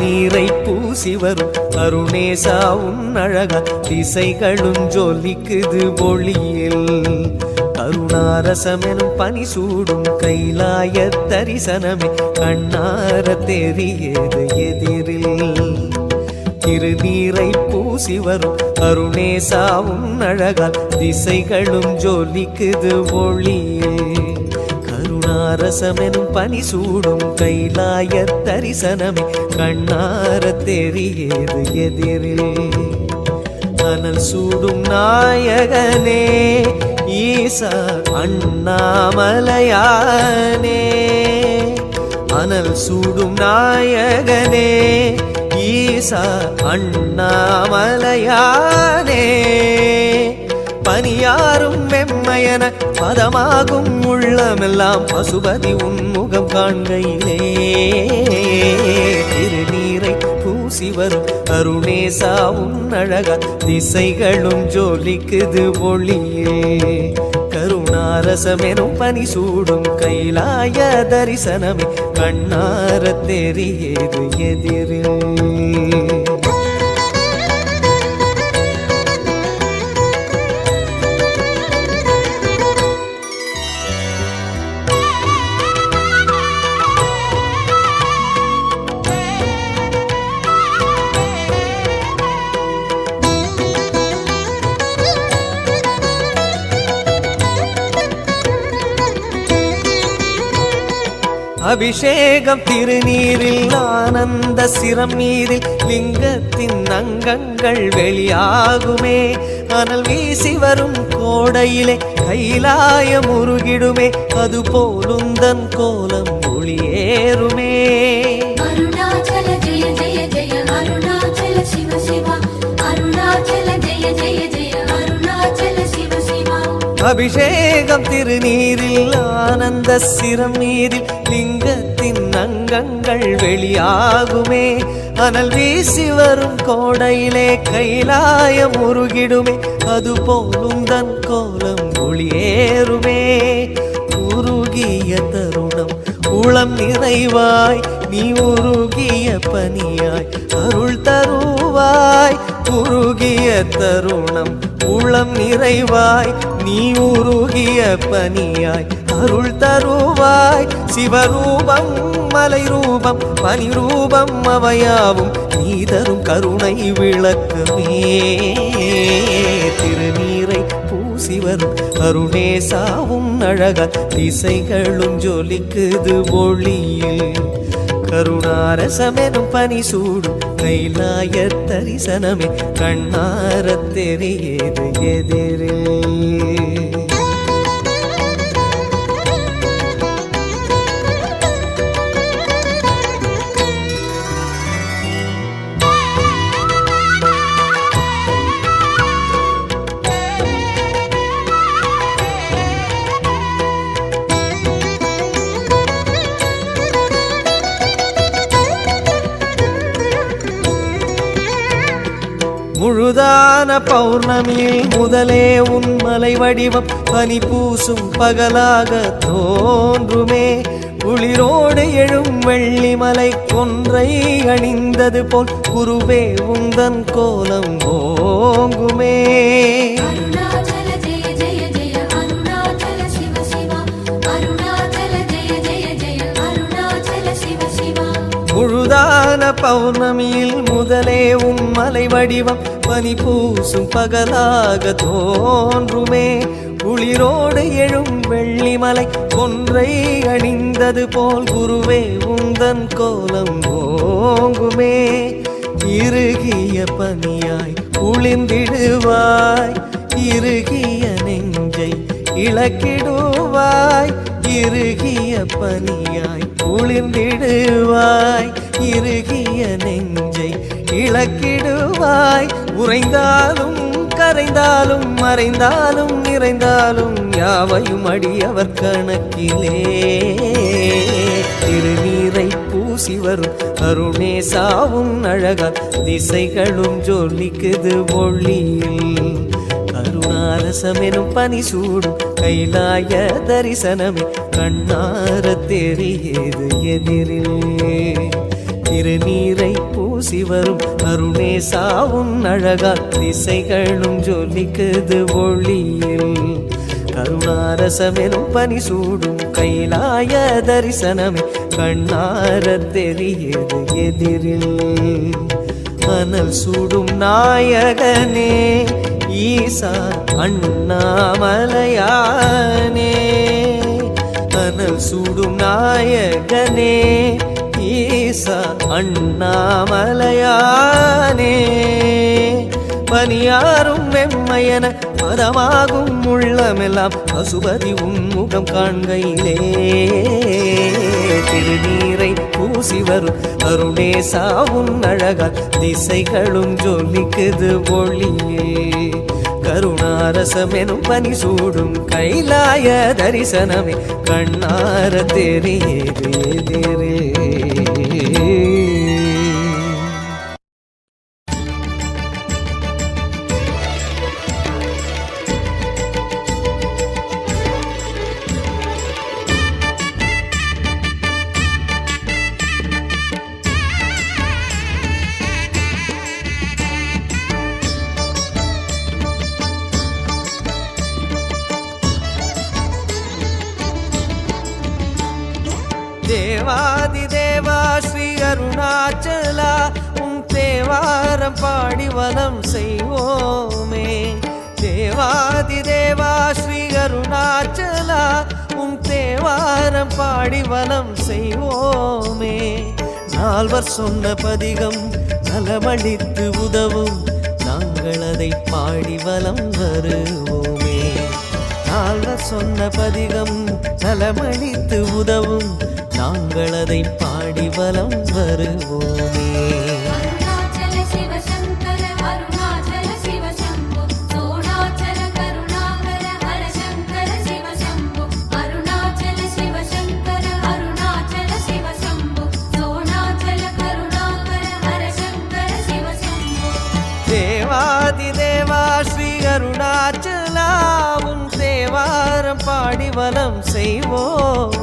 நீரை பூசி வரும். அருணேசா உன் அழகா திசைகளும் ஜொலிக்குது ஒளியில். கருணாரசமெனும் பனி சூடும் கைலாய தரிசனமே கண்ணார தெரியது எதிரில். திருநீரை பூசி வரும். அருணேசாவும் அழகால் திசைகளும் ஜொலிக்குது ஒளியில். கருணாரசமெனும் பனி சூடும் கைலாய தரிசனமே கண்ணார தெரியது எதிரில். அனல் சூடும் நாயகனே ஈசா அண்ணாமலையானே. அனல் சூடும் நாயகனே ஈசா அண்ணாமலையானே. பனியாரும் வெம்மையன பதமாகும் உள்ளமெல்லாம் பசுபதி உன்முகம் காண்கையிலே. திருநீரை பூசி வரும் அருணேசா உன் அழகா திசைகளும் ஜோலிக்குது ஒளியே. கருணாரசமெனும் பனி சூடும் கைலாய தரிசனமே கண்ணார தெரியது எதிரில் அபிஷேகம் திருநீரில் ஆனந்த சிரம் நீரில் லிங்கத்தின் அங்கங்கள் வெளியாகுமே. அனல் வீசி வரும் கோடையிலே கைலாயம் உருகிடுமே அது போலுந்தன் கோலம் ஒளியேறுமே அருணாச்சல ஜெய ஜெய அபிஷேகம் திருநீரில் ஆனந்த சிரம் நீரில் லிங்கத்தின் அங்கங்கள் வெளியாகுமே. அனல் வீசி வரும் கோடையிலே கைலாயம் உருகிடுமே அது போலும் தன் கோலம் ஒளியேறுமே. உருகிய தருணம் உளம் நிறைவாய் நீ உருகிய பனியாய் அருள் தருவாய். உருகிய தருணம் உளம் நிறைவாய் நீ உருகிய பனியாய் அருள் தருவாய். சிவரூபம் மலை ரூபம் பனி ரூபம் அவையாவும் நீ தரும் கருணை விளக்குமே. திருநீரை பூசிவரும் அருணேசாவும் அழக திசைகளும் ஜொலிக்குது ஒளியில். கருணாரசமெனும் பனி சூடும் கைலாய தரிசனமே கண்ணாரத் தெரியது எதிரே. முழுதான பௌர்ணமியில் முதலே உன்மலை வடிவம் பனி பூசும் பகலாக தோன்றுமே. குளிரோடு எழும் வெள்ளிமலை கொன்றை அணிந்தது போல் குருவே உந்தன் கோலம் ஓங்குமே. முழுதான பௌர்ணமியில் முதலே உன் மலை வடிவம் பனி பூசும் பகலாக தோன்றுமே. குளிரோடு எழும் வெள்ளிமலை ஒன்றை அணிந்தது போல் குருவே உந்தன் கோலம் ஓங்குமே. இறுகிய பனியாய் குளிந்திடுவாய் இறுகிய நெஞ்சை இழக்கிடுவாய் இறுகிய பனியாய் குளிர்ந்திடுவாய். இறுகிய நெஞ்சை இழக்கிடுவாய். உறைந்தாலும் கரைந்தாலும் மறைந்தாலும் நிறைந்தாலும் யாவையும் அடியவர் கணக்கிலே. திருநீரை பூசி வரும் அருணேசாவும் அழகா திசைகளும் ஜொலிக்குது ஒளியில். கருணாரசமெனும் பனி சூடும் கைலாய தரிசனமே. கண்ணார தெரியது எதிரில். திருநீரை பூசி வரும் அருணேசாவும் அழகால் திசைகளும் ஜொலிக்குது ஒளியில். கருணாரசமெனும் பனி சூடும் கைலாய தரிசனமே கண்ணார தெரியுது எதிரில். அனல் சூடும் நாயகனே ஈசா அண்ணாமலையானே. அனல் சூடும் நாயகனே ஈசா அண்ணாமலையானே. பனியாரும் வெம்மையன மதமாகும் உள்ளமெல்லாம் பசுபதி உன்முகம் காண்கையிலே. திருநீரை பூசி வரும் அருணேசா உன் அழகால் திசைகளும் ஜொலிக்குது ஒளியே. கருணாரசமெனும் பனி சூடும் கைலாய தரிசனமே கண்ணார தெரியுது தெரியே அருணாச்சலா உம் தேவாரம் பாடி வலம் செய்வோமே. தேவாதி தேவா ஸ்ரீ அருணாச்சலா? உம் தேவாரம் பாடி வலம் செய்வோமே. நால்வர் சொன்ன பதிகம் நலமளித்து உதவும். நாங்கள் அதை பாடி வலம் வருவோமே. நால்வர் சொன்ன பதிகம் நலமளித்து உதவும். நாங்கள் அதை பாடி வலம் வருவோமே. தேவாதி தேவா ஸ்ரீ அருணாச்சலா உன் தேவாரம் பாடி வலம் செய்வோமே.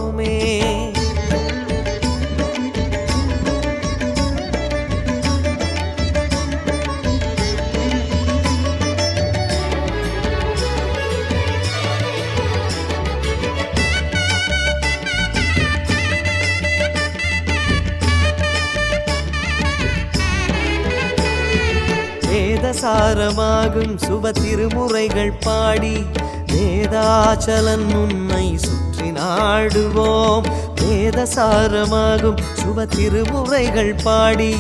சாரமாகும் சுப திருமுறைகள் பாடி வேதாச்சலன் உன்னை சுற்றி நாடுவோம். வேதசாரமாகும் சுப திருமுறைகள் பாடி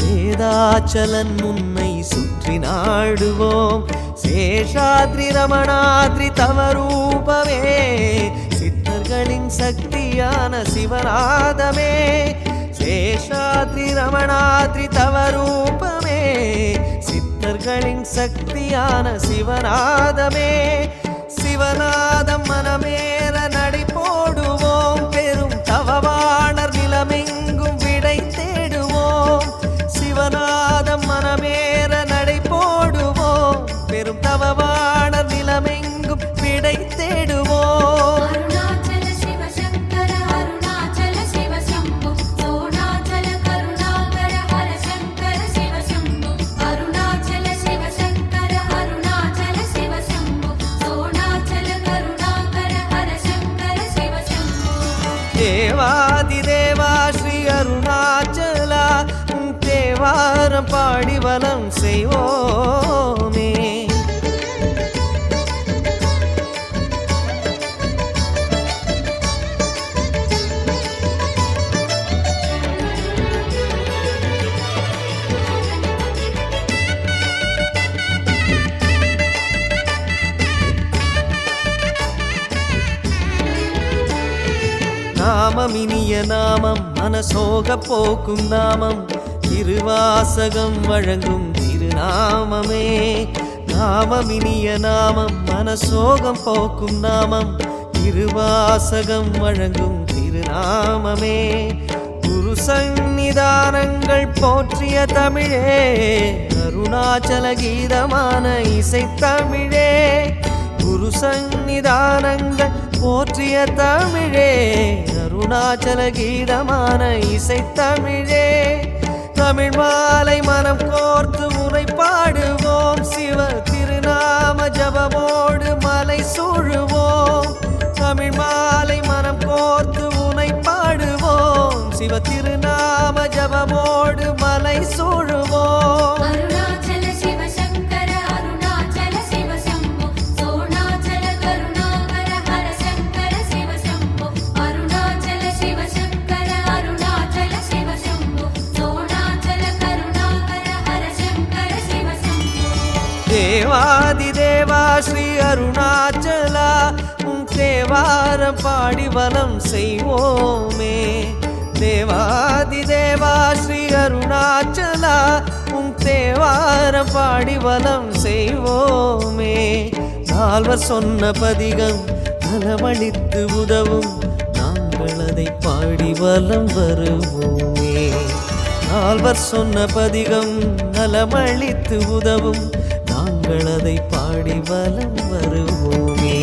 வேதாச்சலன் உன்னை சுற்றி நாடுவோம். சேஷாத்ரி ரமணாத்ரி தவரூபமே. சித்தர்களின் சக்தியான சிவநாதமே. சேஷாத்ரி ரமணாத்ரி தவரூப சித்தர்களின் சக்தியான சிவநாதமே. சிவநாதம் மனமே. தேவாரம் பாடி வலம் செய்வோமே. நாமம் இனிய நாமம் மனசோக போக்கும் நாமம். திருவாசகம் வழங்கும் திருநாமமே. நாமம் இனிய நாமம் மனசோகம் போக்கும் நாமம். திருவாசகம் வழங்கும் திருநாமமே. குரு சந்நிதானங்கள் போற்றிய தமிழே. அருணாச்சல கீதமான இசை தமிழே. குரு சந்நிதானங்கள் போற்றிய தமிழே. அருணாச்சல கீதமான இசை தமிழே. தமிழ் மாலை மனம் கோர்த்து உரைப்பாடு அருணாச்சலா உன் தேவாரம் பாடி வலம் செய்வோமே. தேவாதி தேவா ஸ்ரீ அருணாச்சலா உன் தேவாரம் பாடி வலம் செய்வோமே. நால்வர் சொன்ன பதிகம் நலமளித்து உதவும். நாங்கள் அதை பாடி வலம் வருவோமே. நால்வர் சொன்ன பதிகம் நலமளித்து உதவும். நாங்கள் அதை பாடி வலம் வருவோமே.